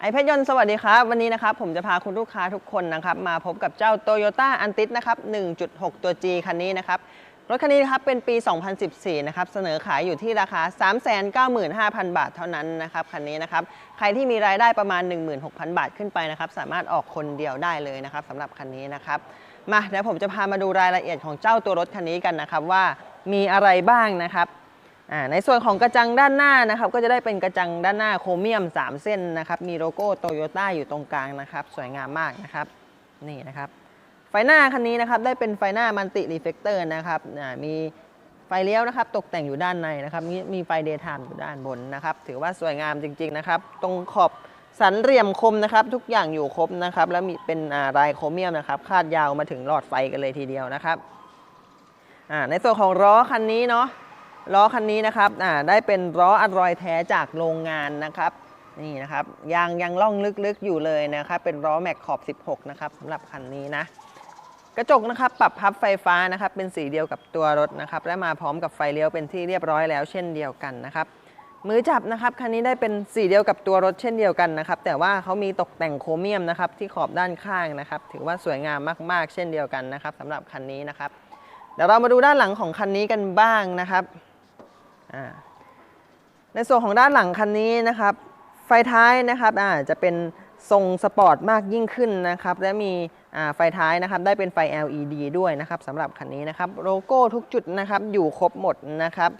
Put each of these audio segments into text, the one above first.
ไอเพชรยนต์สวัสดีครับ วันนี้นะครับผมจะพาคุณลูกค้าทุกคนนะครับมาพบกับเจ้า Toyota a n t i s นะครับ 1.6 ตัว G คันนี้นะครับ รถคันนี้นะครับเป็นปี 2014 นะครับ เสนอขายอยู่ที่ราคา 395,000 บาทเท่านั้นนะครับคันนี้นะครับ ใครที่มีรายได้ประมาณ 16,000 บาทขึ้นไปนะครับ สามารถออกคนเดียวได้เลยนะครับสำหรับคันนี้นะครับ มาเดี๋ยวผมจะพามาดูรายละเอียดของเจ้าตัวรถคันนี้กันนะครับว่ามีอะไรบ้างนะครับ ในส่วนของกระจังด้านหน้านะครับก็จะได้เป็นกระจังด้านหน้าโครเมียม 3 เส้นนะครับมีโลโก้โตโยต้าอยู่ตรงกลางนะครับสวยงามมากนะครับนี่นะครับไฟหน้าคันนี้นะครับได้เป็นไฟหน้ามันติรีเฟกเตอร์นะครับมีไฟเลี้ยวนะครับตกแต่งอยู่ด้านในนะครับมีมีไฟเดย์ไทม์อยู่ด้านบนนะครับถือว่าสวยงามจริง ๆนะครับ ตรงขอบสันเหลี่ยมคมนะครับทุกอย่างอยู่ครบนะครับแล้วมีเป็นลายโครเมียมนะครับคาดยาวมาถึงหลอดไฟกันเลยทีเดียวนะครับในส่วนของล้อคันนี้เนาะ ล้อคันนี้นะครับอ่าได้เป็นล้ออัลลอยแท้จากโรงงานนะครับ นี่นะครับยางยังล่องลึกๆอยู่เลยนะครับ เป็นล้อแม็กขอบ 16 นะครับสำหรับคันนี้นะ กระจกนะครับปรับพับไฟฟ้านะครับ เป็นสีเดียวกับตัวรถนะครับ และมาพร้อมกับไฟเลี้ยวเป็นที่เรียบร้อยแล้วเช่นเดียวกันนะครับมือจับนะครับคันนี้ได้เป็นสีเดียวกับตัวรถเช่นเดียวกันนะครับ แต่ว่าเขามีตกแต่งโครเมียมนะครับที่ขอบด้านข้างนะครับ ถือว่าสวยงามมากๆ เช่นเดียวกันนะครับสำหรับคันนี้นะครับเดี๋ยวเรามาดูด้านหลังของคันนี้กันบ้างนะครับ ในส่วนของด้านหลังคันนี้นะครับ ไฟท้ายนะครับจะเป็นทรงสปอร์ตมากยิ่งขึ้นนะครับ และมีไฟท้ายนะครับ ได้เป็นไฟ LED ด้วยนะครับสำหรับคันนี้นะครับโลโก้ทุกจุดนะครับ อยู่ครบหมดนะครับ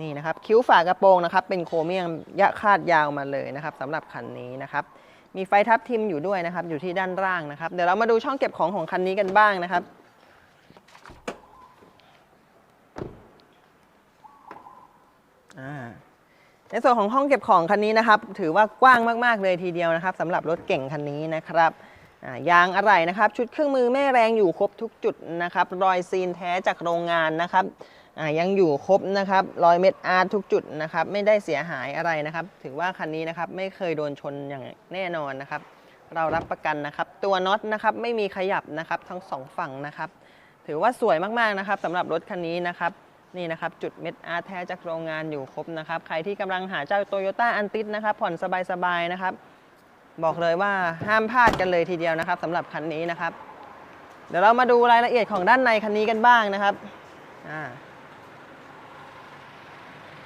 นี่นะครับ คิ้วฝากระโปรงนะครับ เป็นโครเมียมยะคาดยาวมาเลยนะครับสำหรับคันนี้นะครับ มีไฟทับทิมอยู่ด้วยนะครับ อยู่ที่ด้านล่างนะครับ เดี๋ยวเรามาดูช่องเก็บของของคันนี้กันบ้างนะครับ อ่าในส่วนของห้องเก็บของคันนี้นะครับ ถือว่ากว้างมากๆเลยทีเดียวนะครับสำหรับรถเก่งคันนี้นะครับยางอะไหล่นะครับ ชุดเครื่องมือแม่แรงอยู่ครบทุกจุดนะครับ รอยซีนแท้จากโรงงานนะครับยังอยู่ครบนะครับ รอยเม็ดอาร์ตทุกจุดนะครับ ไม่ได้เสียหายอะไรนะครับ ถือว่าคันนี้นะครับไม่เคยโดนชนอย่างแน่นอนนะครับ เรารับประกันนะครับ ตัวน็อตนะครับไม่มีขยับนะครับทั้งสองฝั่งนะครับ ถือว่าสวยมากๆนะครับสำหรับรถคันนี้นะครับ นี่นะครับจุดเม็ดอาร์ตแท้จากโรงงานอยู่ครบนะครับ ใครที่กำลังหาเจ้าโตโยต้าอันติสนะครับ ผ่อนสบายๆนะครับ บอกเลยว่าห้ามพลาดกันเลยทีเดียวนะครับสำหรับคันนี้นะครับ เดี๋ยวเรามาดูรายละเอียดของด้านในคันนี้กันบ้างนะครับอ่า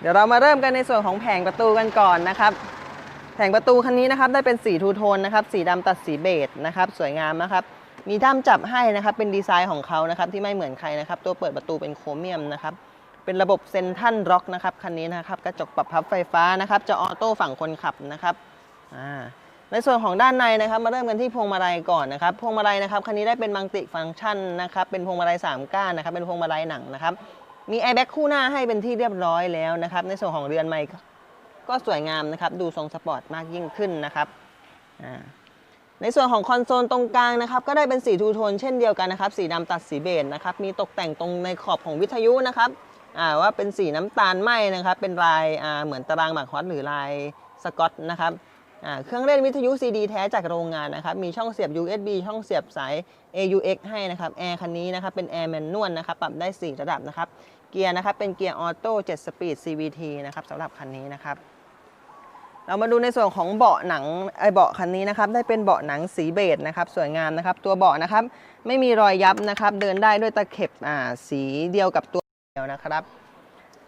เดี๋ยวเรามาเริ่มกันในส่วนของแผงประตูกันก่อนนะครับแผงประตูคันนี้นะครับได้เป็นสีทูโทนนะครับสีดำตัดสีเบจนะครับสวยงามนะครับมีด้ามจับให้นะครับเป็นดีไซน์ของเขานะครับที่ไม่เหมือนใครนะครับตัวเปิดประตูเป็นโครเมียมนะครับ เป็นระบบเซนทันร็อกนะครับคันนี้นะครับกระจกปรับพับไฟฟ้านะครับจะออโต้ฝั่งคนขับนะครับอ่าในส่วนของด้านในนะครับมาเริ่มกันที่พวงมาลัยก่อนนะครับพวงมาลัยนะครับคันนี้ได้เป็นมัลติฟังก์ชันนะครับเป็นพวงมาลัย3ก้านนะครับเป็นพวงมาลัยหนังนะครับมีแอร์แบ็กคู่หน้าให้เป็นที่เรียบร้อยแล้วนะครับในส่วนของเรือนไม้ก็สวยงามนะครับดูทรงสปอร์ตมากยิ่งขึ้นนะครับอ่าในส่วนของคอนโซลตรงกลางนะครับก็ได้เป็นสีทูโทนเช่นเดียวกันนะครับสีดำตัดสีเบจนะครับมีตกแต่งตรงในขอบของวิทยุนะครับ ว่าเป็นสีน้ำตาลไหมนะครับ เป็นลายเหมือนตารางหมากฮอตหรือลายสกอตนะครับเครื่องเล่นวิทยุ CD แท้จากโรงงานนะครับ มีช่องเสียบ USB ช่องเสียบสาย AUX ให้นะครับ แอร์คันนี้นะครับ เป็นแอร์แมนนวลนะครับ ปรับได้ 4 ระดับนะครับ เกียร์นะครับ เป็นเกียร์ออโต้7สปีด CVT นะครับสำหรับคันนี้นะครับ เรามาดูในส่วนของเบาะหนังไอเบาะคันนี้นะครับ ได้เป็นเบาะหนังสีเบจนะครับ สวยงามนะครับ ตัวเบาะนะครับ ไม่มีรอยยับนะครับ เดินได้ด้วยตะเข็บอ่าสีเดียวกับตัว เดียวนะครับ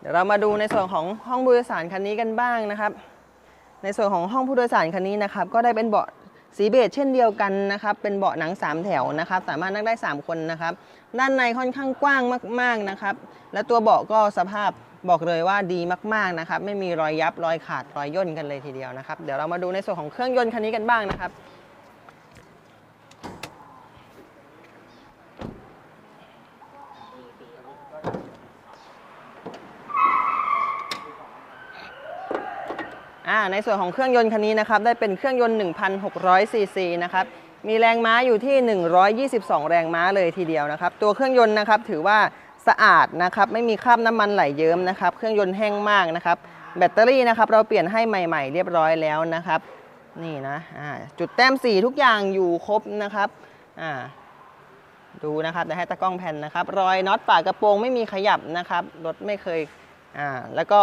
เดี๋ยวเรามาดูในส่วนของห้องผู้โดยสารคันนี้กันบ้างนะครับ ในส่วนของห้องผู้โดยสารคันนี้นะครับ ก็ได้เป็นเบาะสีเบจเช่นเดียวกันนะครับ เป็นเบาะหนัง 3 แถวนะครับ สามารถนั่งได้ 3 คนนะครับ ด้านในค่อนข้างกว้างมาก ๆนะครับ และตัวเบาะก็สภาพบอกเลยว่าดีมาก ๆนะครับ ไม่มีรอยยับรอยขาดรอยย่นกันเลยทีเดียวนะครับ เดี๋ยวเรามาดูในส่วนของเครื่องยนต์คันนี้กันบ้างนะครับ อ่าในส่วนของเครื่องยนต์คันนี้นะครับได้เป็นเครื่องยนต์ 1,600ซีซีนะครับมีแรงม้าอยู่ที่ 122 แรงม้าเลยทีเดียวนะครับ ตัวเครื่องยนต์นะครับถือว่าสะอาดนะครับไม่มีคราบน้ำมันไหลเยิ้มนะครับ เครื่องยนต์แห้งมากนะครับ แบตเตอรี่นะครับเราเปลี่ยนให้ใหม่ ๆ เรียบร้อยแล้วนะครับ นี่นะจุดแต้มสีทุกอย่างอยู่ครบนะครับดูนะครับจะให้ตะกล้องแผ่นนะครับ รอยน็อตฝากระโปรงไม่มีขยับนะครับรถไม่เคยอ่าแล้วก็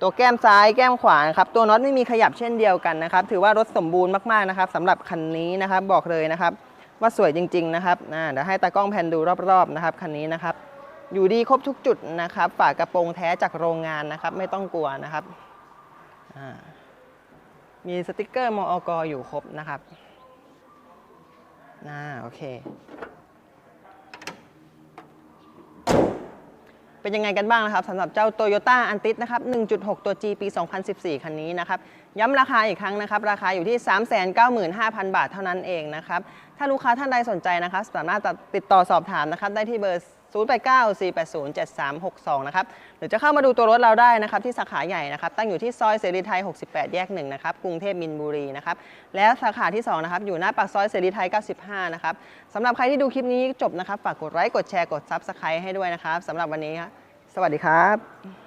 ตัวแก้มซ้ายแก้มขวานะครับตัวน็อตไม่มีขยับเช่นเดียวกันนะครับ ถือว่ารถสมบูรณ์มากๆนะครับสำหรับคันนี้นะครับบอกเลยนะครับ ว่าสวยจริง ๆ นะครับอ่าเดี๋ยวให้ตากล้องแพนดูรอบๆนะครับคันนี้นะครับ อยู่ดีครบทุกจุดนะครับฝากระโปรงแท้จากโรงงานนะครับ ไม่ต้องกลัวนะครับมีสติกเกอร์มอกอยู่ครบนะครับอ่าโอเค เป็นยังไงกันบ้างนะครับสำหรับเจ้า Toyota a n t i s นะครับ 1.6 ตัว G ปี 2014 คันนี้นะครับ ย้ำราคาอีกครั้งนะครับ ราคาอยู่ที่ 395,000 บาทเท่านั้นเองนะครับ ถ้าลูกค้าท่านใดสนใจนะครับสามารถติดต่อสอบถามนะครับ ได้ที่เบอร์ 0894807362 นะครับ หรือจะเข้ามาดูตัวรถเราได้นะครับ ที่สาขาใหญ่นะครับ ตั้งอยู่ที่ซอยเสรีไทย 68 แยก 1 นะครับ กรุงเทพมินบุรีนะครับ และสาขาที่ 2 นะครับ อยู่หน้าปากซอยเสรีไทย 95 นะครับสำหรับใครที่ดูคลิปนี้จบนะครับ ฝากกดไลค์ กดแชร์ กด Subscribe ให้ด้วยนะครับสำหรับวันนี้ครับสวัสดีครับ